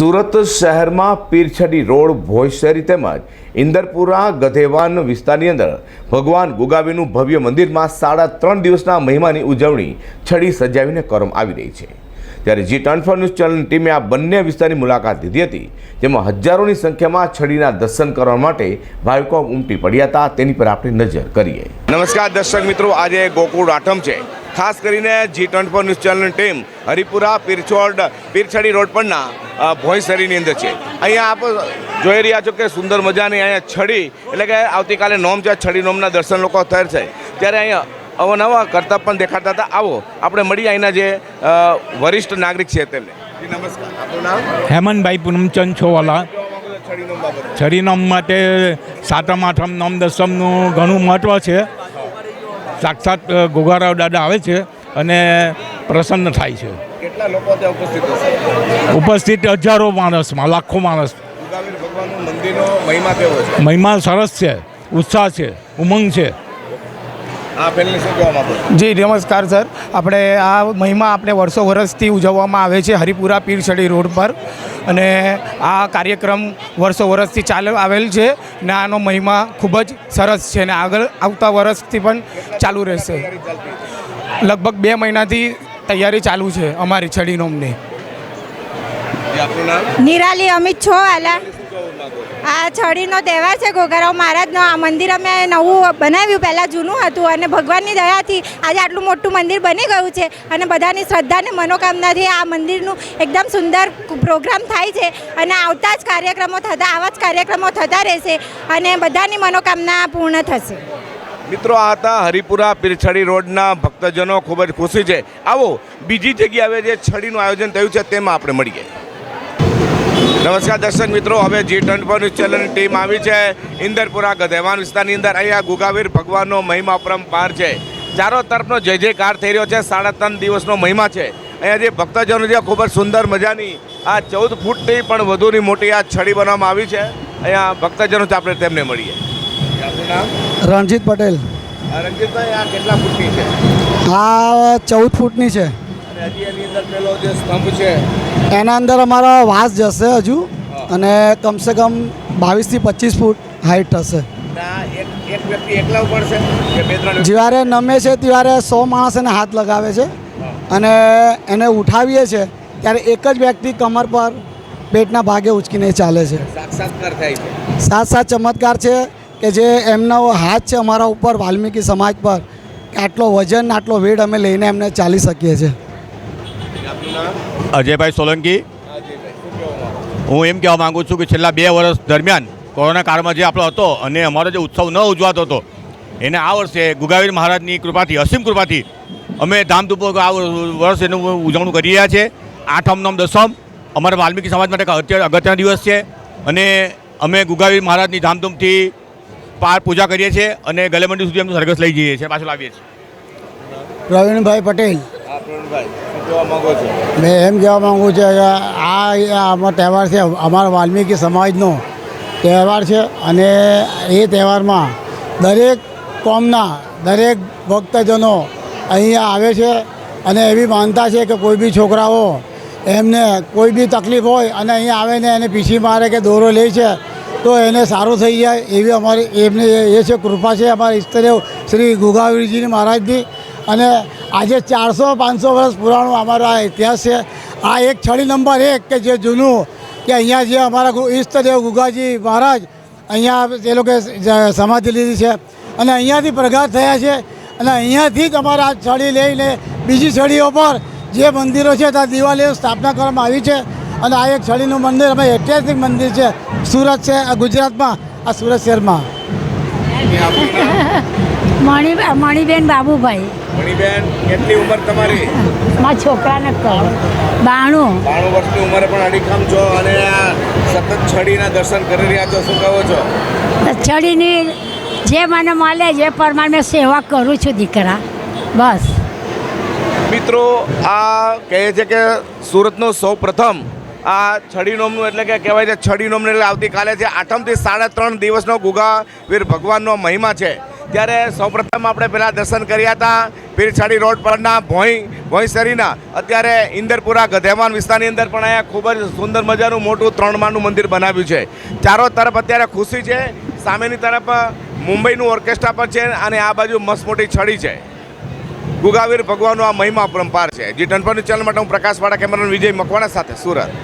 સુરત શહેરમાં પીરછડી રોડ ભોયશેરી તેમજ ઇન્દરપુરા ગધેવાન વિસ્તારની અંદર ભગવાન ગુગાવીનું ભવ્ય મંદિરમાં સાડા ત્રણ દિવસના મહિમાની ઉજવણી છડી સજાવીને કરવામાં આવી રહી છે. ત્યારે જી ટ્વેન્ટી ન્યૂઝ ચેનલ ટીમે આ બંને વિસ્તારની મુલાકાત લીધી હતી, જેમાં હજારોની સંખ્યામાં છડીના દર્શન કરવા માટે ભાવિકો ઉમટી પડ્યા હતા. તેની પર આપણે નજર કરીએ. નમસ્કાર દર્શક મિત્રો, આજે ગોકુળ આઠમ છે. ખાસ કરીને જી ટ્વેન્ટી ફોર ન્યૂઝ ચેનલની ટીમ હરિપુરા, પીરછોડ, પીરછડી રોડ પરના ભોંયસરીની અંદર છે. અહીંયા આપ જોઈ રહ્યા છો કે સુંદર મજાની અહીંયા છડી, એટલે કે આવતીકાલે નોમ છે છડી નોમના દર્શન લોકો થયેલ છે. ત્યારે અહીંયા અવનવા કરતા પણ દેખાતા હતા. આવો આપણે મળીએ અહીંના જે વરિષ્ઠ નાગરિક છે તેમને. જી, નમસ્કાર. આપનું નામ? હેમનભાઈ પૂનમચંદ છોવાલા છરીનામ માટે સાતમ આઠમ નોમ દસમનું ઘણું મહત્ત્વ છે. સાક્ષાત ગોગારાવ દાદા આવે છે અને પ્રસન્ન થાય છે. કેટલા લોકો ઉપસ્થિત ઉપસ્થિત હજારો માણસમાં લાખો માણસ. ગુગાવીર ભગવાનનું મંદિરનો મહિમા કેવો છે? મહિમા સરસ છે ઉત્સાહ છે ઉમંગ છે આ પહેલી શું કહેવા માંગો છો? જી નમસ્કાર સર. આપણે આ મહિમા આપણે વર્ષો વર્ષથી ઉજવવામાં આવે છે હરિપુરા પીરછડી રોડ પર. અને આ કાર્યક્રમ વર્ષો વર્ષથી ચાલુ આવેલ છે ને આનો મહિમા ખૂબ જ સરસ છે ને આગળ આવતા વર્ષથી પણ ચાલુ રહેશે. લગભગ બે મહિનાથી તૈયારી ચાલુ છે અમારી છડી નોમની. જી, આપનું નામ? નિરાલી અમિત છો આલા આ છડીનો તહેવાર છે ગોગારાવ મહારાજનો. આ મંદિર અમે નવું બનાવ્યું પહેલાં જૂનું હતું અને ભગવાનની દયાથી આજે આટલું મોટું મંદિર બની ગયું છે અને બધાની શ્રદ્ધા અને મનોકામનાથી આ મંદિરનું એકદમ સુંદર પ્રોગ્રામ થાય છે અને આવતા જ કાર્યક્રમો થતા આવા જ કાર્યક્રમો થતા રહેશે અને બધાની મનોકામના પૂર્ણ થશે. મિત્રો આ હતા હરિપુરા પીરછડી રોડના ભક્તજનો. ખૂબ જ ખુશી છે. આવો બીજી જગ્યાએ જે છડીનું આયોજન થયું છે તેમાં આપણે મળીએ. નમસ્કાર દર્શક મિત્રો હવે જી ટન પર ન્યૂઝ ચેનલની ટીમ આવી છે. ઇન્દરપુરા ગધેવાન વિસ્તારની અંદર. અહીંયા ગુગાવીર ભગવાનનો મહિમા પરંપાર છે. ચારો તરફનો જય જયકાર થઈ રહ્યો છે. સાડા ત્રણ દિવસનો મહિમા છે. અહીંયા જે ભક્તજનો છે ખૂબ જ સુંદર મજાની આ ચૌદ ફૂટથી પણ વધુની મોટી આ છડી બનાવવામાં આવી છે. અહીંયા ભક્તજનો છે આપણે તેમને મળીએ. નામ? રણજીત પટેલ. રણજીતભાઈ આ કેટલા ફૂટની છે? આ ચૌદ ફૂટની છે. હજી એની અંદર પેલો જે સ્તંભ છે. એના અંદર અમારો વાસ જશે હજુ અને કમસે કમ બાવીસથી પચીસ ફૂટ હાઈટ ત્રણ જ્યારે નમે છે ત્યારે સો માણસ એને હાથ લગાવે છે. અને એને ઉઠાવીએ છે ત્યારે એક જ વ્યક્તિ કમર પર પેટના ભાગે ઉચકીને ચાલે છે. સાત સાત ચમત્કાર છે કે જે એમનો હાથ છે અમારા ઉપર વાલ્મીકી સમાજ પર કે આટલો વજન આટલો વેટ અમે લઈને એમને ચાલી શકીએ છીએ. અજયભાઈ સોલંકી? હું એમ કહેવા માગું છું કે છેલ્લા બે વર્ષ દરમિયાન કોરોના કાળમાં જે આપણો હતો અને અમારો જે ઉત્સવ ન ઉજવાતો હતો, એને આ વર્ષે ગુગાવીર મહારાજની કૃપાથી, અસીમ કૃપાથી અમે ધામધૂપૂર્વક આ વર્ષ એનું ઉજવણું કરી રહ્યા છે. આઠમ નમ દસમ અમારા વાલ્મીકી સમાજ માટે અગત્યનો દિવસ છે અને અમે ગુગાવીર મહારાજની ધામધૂમથી પાર પૂજા કરીએ છીએ અને ગલેમંડી સુધી એમનું સરઘસ લઈ જઈએ છીએ પાછળ લાવીએ છીએ. પ્રવીણભાઈ પટેલ. મેં એમ કહેવા માગું છું કે આ આમાં તહેવાર છે, અમારા વાલ્મીકી સમાજનો તહેવાર છે અને એ તહેવારમાં દરેક કોમના, દરેક ભક્તજનો અહીંયા આવે છે અને એવી માનતા છે કે કોઈ બી છોકરાઓ એમને કોઈ બી તકલીફ હોય અને અહીંયા આવે ને એને પીછી મારે કે દોરો લે છે, તો એને સારું થઈ જાય એવી અમારી એમની એ છે, કૃપા છે અમારા ઈષ્ટદેવ શ્રી ગુગાવીરજીની મહારાજની. અને આજે ચારસો, પાંચસો વર્ષ પુરાણો અમારો આ ઇતિહાસ છે. આ એક છડી નંબર એક કે જે જૂનું, કે અહીંયા જે અમારા ઈષ્ટદેવ ગુગાજી મહારાજ અહીંયા એ લોકોએ સમાધિ લીધી છે અને અહીંયાથી પ્રઘાત થયા છે અને અહીંયાથી જ અમારા આ છડી લઈને બીજી છડીઓ પર જે મંદિરો છે, ત્યાં દિવાળીઓ સ્થાપના કરવામાં આવી છે. અને આ એક છડીનું મંદિર અમે ઐતિહાસિક મંદિર છે. સુરત છે ગુજરાતમાં, આ સુરત શહેરમાં. મણી મણીબેન બાબુભાઈ. મણીબેન કેટલી ઉંમર તમારી? મારા છોકરાને કહો. બાણું. બાણું વર્ષની ઉંમરે પણ અડીખમ છો અને આ સતત છડીના દર્શન કરી રહ્યા છો શું કહો છો? છડીની જે મને મળે જે પ્રમાણે મેં સેવા કરું છું દીકરા. બસ. મિત્રો આ કહે છે કે સુરતનો સૌ પ્રથમ આ છડી નોમનું એટલે કે કહેવાય છે છડી નોમનું એટલે આવતીકાલે છે આઠમથી સાડા ત્રણ દિવસનો ગુગાવીર ભગવાનનો મહિમા છે. ત્યારે સૌપ્રથમ આપણે પહેલાં દર્શન કર્યા હતા પીરછાડી રોડ પરના ભોઈ ભોંયસરીના અત્યારે ઇન્દરપુરા ગધેવાન વિસ્તારની અંદર પણ અહીંયા ખૂબ જ સુંદર મજાનું મોટું ત્રણ માનું મંદિર બનાવ્યું છે. ચારો તરફ અત્યારે ખુશી છે, સામેની તરફ મુંબઈનું ઓર્કેસ્ટ્રા પણ છે અને આ બાજુ મસ્ત મોટી છડી છે. ગુગાવીર ભગવાનનો આ મહિમા પરંપાર છે. જી ટનપરની ચેનલ માટે હું પ્રકાશ વાળા વિજય મકવાણા સાથે સુરત.